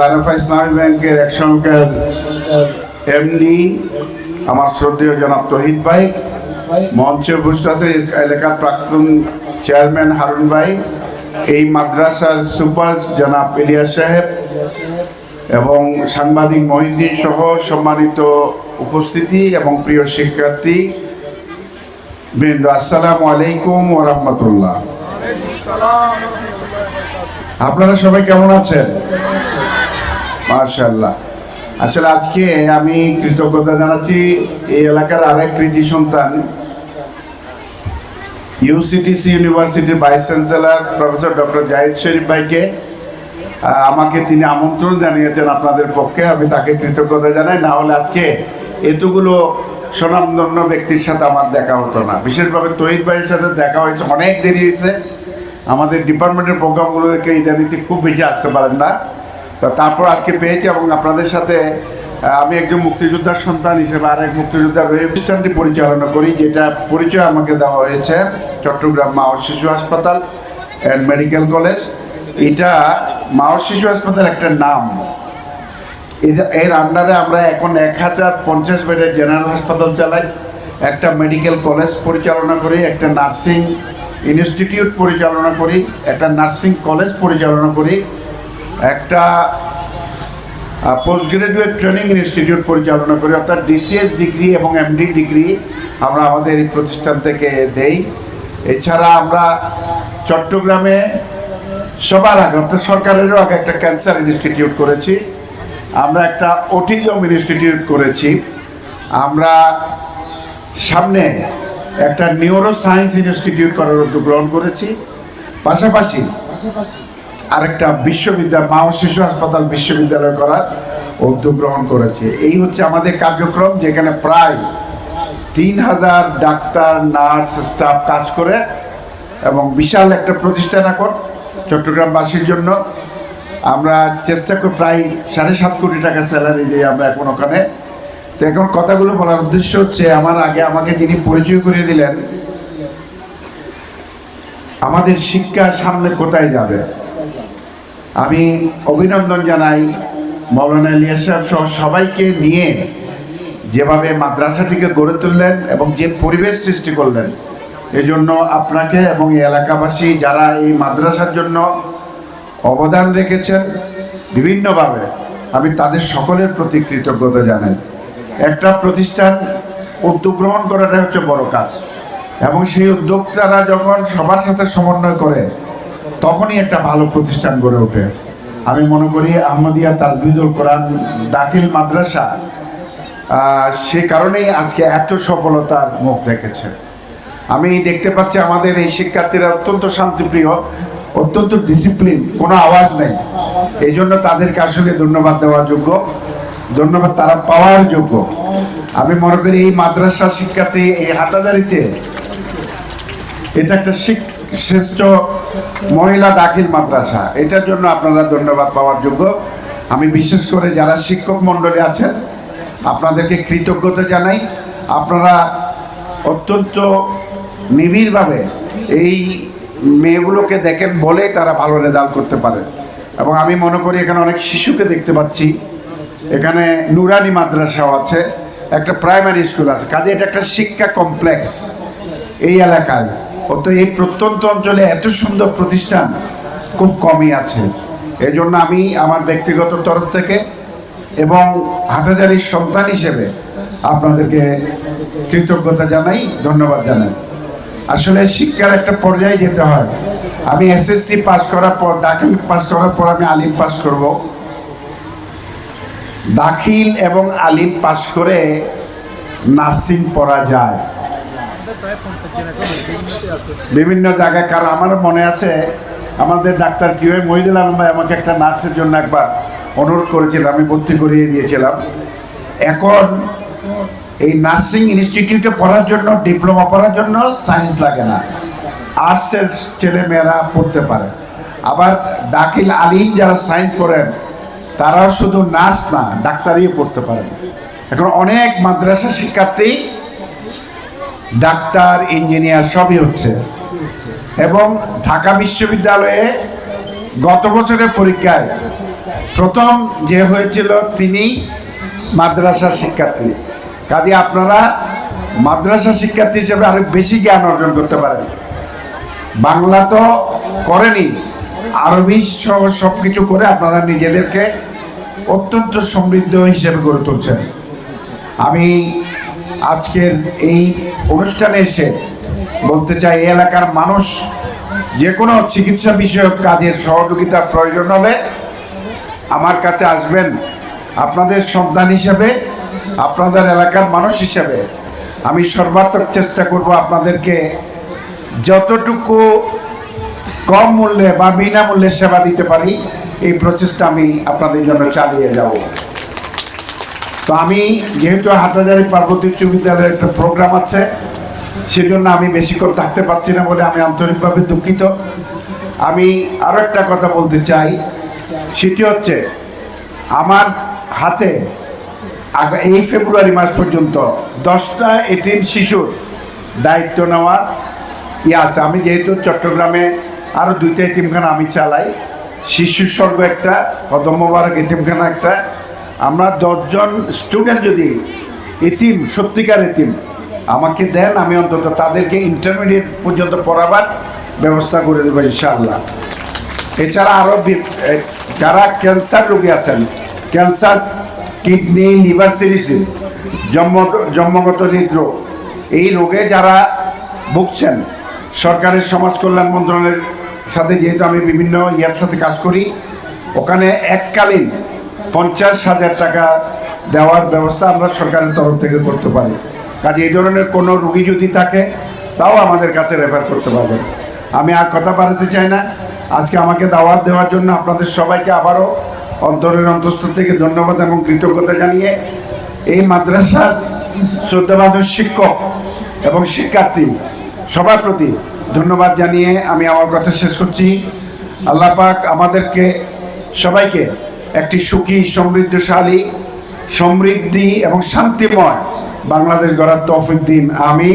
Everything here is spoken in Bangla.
লাইনফা ইসলামী ব্যাংকের একসঙ্গের এমনি আমার শ্রদ্ধেয় জনাব তহিদ ভাই। মঞ্চে উপস্থিত আছে এলাকার প্রাক্তন চেয়ারম্যান হারুন ভাই, এই মাদ্রাসার সুপার জনাব ইলিয়াস সাহেব এবং সাংবাদিক মহিদ্দিন সহ সম্মানিত উপস্থিতি এবং প্রিয় শিক্ষার্থী বৃন্দ, আসসালামু আলাইকুম ও রহমতুল্লাহ। আপনারা সবাই কেমন আছেন? মার্শাল্লাহ আসলে আজকে আমি কৃতজ্ঞতা জানাচ্ছি এই এলাকার আরেক কৃতি সন্তান ইউসিটিসি ইউনিভার্সিটির vice chancellor professor doctor Zahid Sharif ভাইকে আমাকে তিনি আমন্ত্রণ জানিয়েছেন আপনাদের পক্ষে, আমি তাকে কৃতজ্ঞতা জানাই। না হলে আজকে এতগুলো স্বনামধন্য ব্যক্তির সাথে আমার দেখা হতো না। বিশেষভাবে তহিদ ভাইয়ের সাথে দেখা হয়েছে, অনেক দেরি হয়েছে। আমাদের ডিপার্টমেন্টের প্রোগ্রামগুলোকে ইদানিতে খুব বেশি আসতে পারেন না। তো তারপর আজকে পেয়েছি এবং আপনাদের সাথে আমি একজন মুক্তিযোদ্ধার সন্তান হিসেবে আরেক মুক্তিযোদ্ধার ওই অনুষ্ঠানটি পরিচালনা করি, যেটা পরিচয় আমাকে দেওয়া হয়েছে চট্টগ্রাম মা ও শিশু হাসপাতাল অ্যান্ড মেডিকেল কলেজ এটা মা ও শিশু হাসপাতাল একটা নাম। এর আন্ডারে আমরা এখন এক হাজার পঞ্চাশ বেডের জেনারেল হাসপাতাল চালাই, একটা মেডিকেল কলেজ পরিচালনা করি, একটা নার্সিং ইনস্টিটিউট পরিচালনা করি, একটা নার্সিং কলেজ পরিচালনা করি। একটা পোস্ট গ্রাজুয়েট ট্রেনিং ইনস্টিটিউট পরিচালনা করি, অর্থাৎ ডিসিএস ডিগ্রি এবং এমডি ডিগ্রি আমরা আমাদের এই প্রতিষ্ঠান থেকে দেই। এছাড়া আমরা চট্টগ্রামে সবার আগে, অর্থাৎ সরকারেরও আগে একটা ক্যান্সার ইনস্টিটিউট করেছি। আমরা একটা অটিজম ইনস্টিটিউট করেছি। আমরা সামনে একটা নিউরো সায়েন্স ইনস্টিটিউট করার উদ্যোগ গ্রহণ করেছি। পাশাপাশি আরেকটা বিশ্ববিদ্যালয়, মা ও শিশু হাসপাতাল বিশ্ববিদ্যালয় করার উদ্যোগ গ্রহণ করেছে। এই হচ্ছে আমাদের কার্যক্রম, যেখানে প্রায় তিন হাজার ডাক্তার, নার্স, স্টাফ কাজ করে এবং বিশাল একটা প্রতিষ্ঠান এখন চট্টগ্রামবাসীর জন্য। আমরা চেষ্টা করি, প্রায় সাড়ে সাত কোটি টাকা স্যালারি দিয়ে আমরা এখন ওখানে। তো এখন কথাগুলো বলার উদ্দেশ্য হচ্ছে, আমার আগে আমাকে যিনি পরিচয় করিয়ে দিলেন, আমাদের শিক্ষা সামনে কোথায় যাবে? আমি অভিনন্দন জানাই মৌলানা ইলিয়াস সাহেব সহ সবাইকে নিয়ে যেভাবে মাদ্রাসাটিকে গড়ে তুললেন এবং যে পরিবেশ সৃষ্টি করলেন, এজন্য আপনাকে এবং এলাকাবাসী যারা এই মাদ্রাসার জন্য অবদান রেখেছেন, বিভিন্নভাবে আমি তাদের সকলের প্রতি কৃতজ্ঞতা জানাই। একটা প্রতিষ্ঠান উদ্যোগ গ্রহণ করাটাই হচ্ছে বড় কাজ এবং সেই উদ্যোক্তারা যখন সবার সাথে সমন্বয় করে তখনই একটা ভালো প্রতিষ্ঠান গড়ে ওঠে। আমি মনে করি আহমদিয়া তাজবিদুল কোরআন দাখিল মাদ্রাসা সে কারণেই আজকে এত সফলতার মুখ দেখেছে। আমি দেখতে পাচ্ছি আমাদের এই শিক্ষার্থীরা অত্যন্ত শান্তিপ্রিয়, অত্যন্ত ডিসিপ্লিন কোনো আওয়াজ নেই। এই জন্য তাদেরকে আসলে ধন্যবাদ দেওয়া যোগ্য, ধন্যবাদ তারা পাওয়ার যোগ্য। আমি মনে করি এই মাদ্রাসা শিক্ষার্থী এই হাটাদারিতে এটা একটা শিক- শ্রেষ্ঠ মহিলা দাখিল মাদ্রাসা। এটার জন্য আপনারা ধন্যবাদ পাওয়ার যোগ্য। আমি বিশেষ করে যারা শিক্ষক মণ্ডলী আছেন, আপনাদেরকে কৃতজ্ঞতা জানাই। আপনারা অত্যন্ত নিবিড়ভাবে এই মেয়েগুলোকে দেখেন বলেই তারা ভালো রেজাল্ট করতে পারে। এবং আমি মনে করি এখানে অনেক শিশুকে দেখতে পাচ্ছি। এখানে নুরানি মাদ্রাসাও আছে, একটা প্রাইমারি স্কুল আছে। কাজে এটা একটা শিক্ষা কমপ্লেক্স এই এলাকায়। অত এই প্রত্যন্ত অঞ্চলে এত সুন্দর প্রতিষ্ঠান খুব কমই আছে। এই জন্য আমি আমার ব্যক্তিগত তরফ থেকে এবং হাটাজারির সন্তান হিসেবে আপনাদেরকে কৃতজ্ঞতা জানাই, ধন্যবাদ জানাই। আসলে শিক্ষার একটা পর্যায়ে যেতে হয়। আমি এসএসসি পাস করার পর, দাখিল পাস করার পর আমি আলিম পাস করব। দাখিল এবং আলিম পাস করে নার্সিং পড়া যায়। বিভিন্ন জায়গায়, কারণ আমার মনে আছে, আমাদের ডাক্তার কিউ মহিদুল আলম ভাই আমাকে একটা নার্সের জন্য একবার অনুরোধ করেছিল, আমি ভর্তি করিয়ে দিয়েছিলাম। এখন এই নার্সিং ইনস্টিটিউটে পড়ার জন্য, ডিপ্লোমা পড়ার জন্য সায়েন্স লাগে না। আর্টসের ছেলেমেয়েরা পড়তে পারে। আবার দাখিল আলিম যারা সায়েন্স পড়েন, তারাও শুধু নার্স না, ডাক্তারিও পড়তে পারেন। এখন অনেক মাদ্রাসা শিক্ষার্থী ডাক্তার, ইঞ্জিনিয়ার সবই হচ্ছে। এবং ঢাকা বিশ্ববিদ্যালয়ে গত বছরের পরীক্ষায় প্রথম যে হয়েছিল তিনি মাদ্রাসা শিক্ষার্থী। কাজে আপনারা মাদ্রাসা শিক্ষার্থী হিসেবে আরও বেশি জ্ঞান অর্জন করতে পারেন। বাংলা তো করেনি, আরবি সহ সব কিছু করে আপনারা নিজেদেরকে অত্যন্ত সমৃদ্ধ হিসেবে গড়ে তুলছেন। আমি আজকের এই অনুষ্ঠানে এসে বলতে চাই, এই এলাকার মানুষ যে কোনো চিকিৎসা বিষয়ক কাজের সহযোগিতা প্রয়োজন হলে আমার কাছে আসবেন। আপনাদের সন্তান হিসাবে, আপনাদের এলাকার মানুষ হিসাবে আমি সর্বাত্মক চেষ্টা করব আপনাদেরকে যতটুকু কম মূল্যে বা বিনামূল্যে সেবা দিতে পারি, এই প্রচেষ্টা আমি আপনাদের জন্য চালিয়ে যাব। তো আমি যেহেতু হাটহাজারি পার্বতী উচ্চ বিদ্যালয়ের একটা প্রোগ্রাম আছে, সেজন্য আমি বেশিক্ষণ থাকতে পারছি না বলে আমি আন্তরিকভাবে দুঃখিত। আমি আরও একটা কথা বলতে চাই, সেটি হচ্ছে আমার হাতে এই ফেব্রুয়ারি মাস পর্যন্ত দশটা এটিএম শিশুর দায়িত্ব নেওয়ার ইয়ে আছে। আমি যেহেতু চট্টগ্রামে আরও দুইটা এতিমখানা আমি চালাই, শিশু স্বর্গ একটা কদম মোবারক এতিমখানা একটা আমরা দশজন স্টুডেন্ট যদি এতিম, সত্যিকার এতিম, আমাকে দেন, আমি অন্তত তাদেরকে ইন্টারমিডিয়েট পর্যন্ত পড়াবার ব্যবস্থা করে দেবো ইনশাআল্লাহ। এছাড়া আরও যারা ক্যান্সার রোগী আছেন ক্যান্সার কিডনি লিভার সিরিসিস জন্ম, জন্মগত হৃদরোগ, এই রোগে যারা ভুগছেন, সরকারের সমাজ কল্যাণ মন্ত্রণালয়ের সাথে যেহেতু আমি বিভিন্ন ইয়ার সাথে কাজ করি, ওখানে এককালীন পঞ্চাশ হাজার টাকা দেওয়ার ব্যবস্থা আমরা সরকারের তরফ থেকে করতে পারি। কাজে এই ধরনের কোনো রুগী যদি থাকে, তাও আমাদের কাছে রেফার করতে পারবেন। আমি আর কথা বাড়াতে চাই না। আজকে আমাকে দাওয়াত দেওয়ার জন্য আপনাদের সবাইকে আবারও অন্তরের অন্তস্থ থেকে ধন্যবাদ এবং কৃতজ্ঞতা জানিয়ে এই মাদ্রাসার শ্রদ্ধাবাদর শিক্ষক এবং শিক্ষার্থী সবার প্রতি ধন্যবাদ জানিয়ে আমি আমার কথা শেষ করছি। আল্লাহ পাক আমাদেরকে সবাইকে একটি সুখী সমৃদ্ধশালী সমৃদ্ধি এবং শান্তিময় বাংলাদেশ গড়ার তৌফিক দিন। আমি